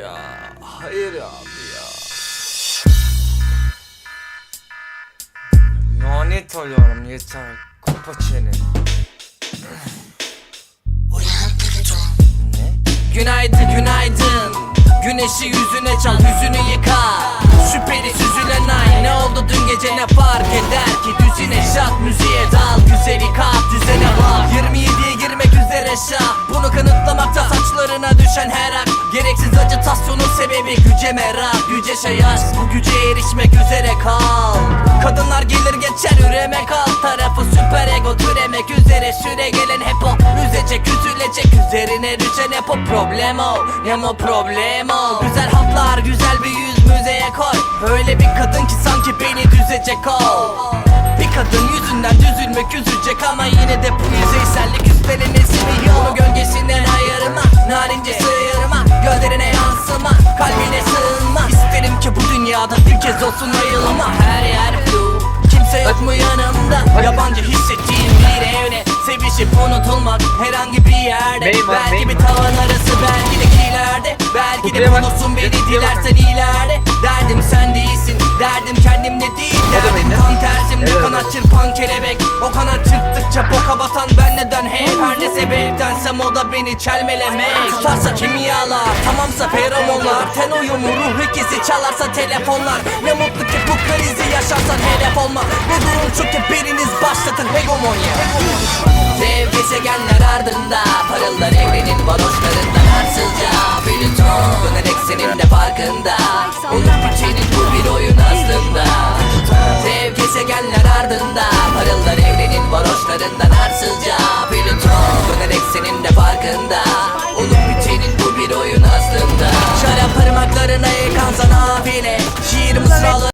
ya. Hayır abi ya. Lanet oluyorum yeter. Kapa çeneni. Ne? Günaydın günaydın Güneşi yüzüne çal hüzünü yıka Şüpheli süzülen ay Ne oldu dün gece ne fark eder ki Düzine şat müziğe dal Güzeli kat düzene bak 27'ye girmek üzere şah Bunu kanıtlamakta saçlarına düşen her ak Gereksiz acıtasyonun sebebi güce merak Yüce şayaş bu güce erişmek üzere kal. Kadınlar gelir geçer üremek alt tarafı süper ego türemek üzere süre gelen hep o. Üzecek üzülecek üzerine düşen hep o. Problem o Nemo problem o. Güzel hatlar güzel bir yüz müzeye koy. Öyle bir kadın ki sanki beni düzecek o. Bir kadın yüzünden düzülmek üzecek ama yine de bu yüzeysellik üstlenilmesi mi Bunu gölgesinden dünyada bir kez olsun ayılma. Her yer blue, kimse yok mu yanımda Yabancı hissettiğim bir evne Sevişip unutulmak herhangi bir yerde. Beyim var, Belki bir tavan arası belki de kilerde. Belki de Kutuya bak, bulursun beni bak. dilersen ileride. Derdim sen değilsin, derdim kendimde değil. Derdim ne? tam tersimde Evet. kanat çırpan kelebek. O kanat çırptıkça boka batan ben neden? Hep Her ne sebeptensem o da beni çelmelemek Tutarsa kimyalar tamamsa feromonlar Ten uyumu ruh ikizi çalarsa telefonlar. Ne mutlu ki bu krizi yaşarsan hedef olma. Bu durum ki biriniz başlatın hegemonya. Dev gezegenler ardında Parıldar evrenin varoşlarından arsızca Plüton dönerek senin de farkında. Olup bitenin bu bir oyun aslında. Dev gezegenler ardında Parıldar evrenin varoşlarından arsızca Plüton dönerek senin de farkında lady.